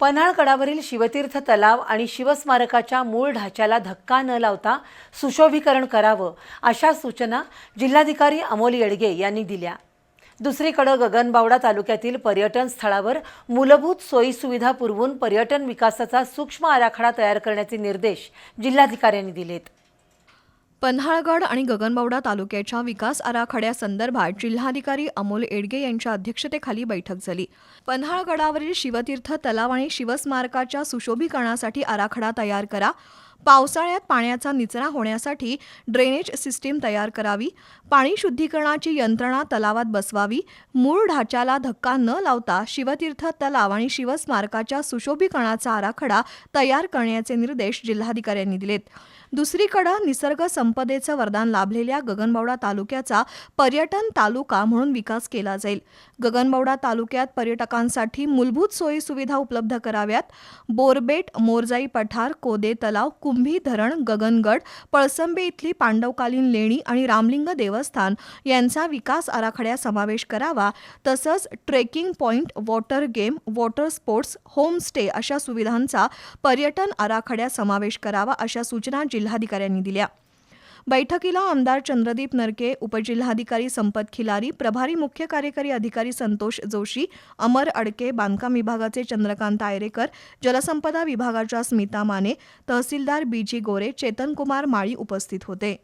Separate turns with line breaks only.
पन्हाळगडावरील शिवतीर्थ तलाव आणि शिवस्मारकाच्या मूळ ढाच्याला धक्का न लावता सुशोभीकरण करावं अशा सूचना जिल्हाधिकारी अमोल येडगे यांनी दिल्या. दुसरीकडं गगनबावडा तालुक्यातील पर्यटन स्थळावर मूलभूत सोयीसुविधा पुरवून पर्यटन विकासाचा सूक्ष्म आराखडा तयार करण्याचे निर्देश जिल्हाधिकाऱ्यांनी दिलेत.
पन्हाळगड आणि गगनबावडा तालुक्याच्या विकास आराखड्यासंदर्भात जिल्हाधिकारी अमोल एडगे यांच्या अध्यक्षतेखाली बैठक झाली. पन्हाळगडावरील शिवतीर्थ तलाव आणि शिवस्मारकाच्या सुशोभीकरणासाठी आराखडा तयार करा. पावसाळ्यात पाण्याचा निचरा होण्यासाठी ड्रेनेज सिस्टीम तयार करावी पाणी शुद्धीकरणाची यंत्रणा तलावात बसवावी मूळ ढाच्याला धक्का न लावता शिवतीर्थ तलाव आणि शिवस्मारकाच्या सुशोभीकरणाचा आराखडा तयार करण्याचे निर्देश जिल्हाधिकाऱ्यांनी दिलेत. दुसरीकडे निसर्ग संपदेचं वरदान लाभलेल्या गगनबावडा तालुक्याचा पर्यटन तालुका म्हणून विकास केला जाईल. गगनबावडा तालुक्यात पर्यटकांसाठी मूलभूत सोयी सुविधा उपलब्ध कराव्यात. बोरबेट मोरजाई पठार कोदे तलाव कुंभी धरण गगनगड पळसंबे इथली पांडवकालीन लेणी आणि रामलिंग देवस्थान यांचा विकास आराखड्या समावेश करावा. तसंच trekking point water game water sports homestay अशा सुविधांचा पर्यटन आराखड्यात समावेश करावा अशा सूचना जिल्हाधिकाऱ्यांनी दिल्या. बैठकीला आमदार चंद्रदीप नरके उपजिल्हाधिकारी संपत खिलारी प्रभारी मुख्य कार्यकारी अधिकारी संतोष जोशी अमर अडके बांधकाम विभागाचे चंद्रकांत आयरेकर जलसंपदा विभागाच्या स्मिता माने तहसीलदार बी जी गोरे चेतनकुमार माळी उपस्थित होते.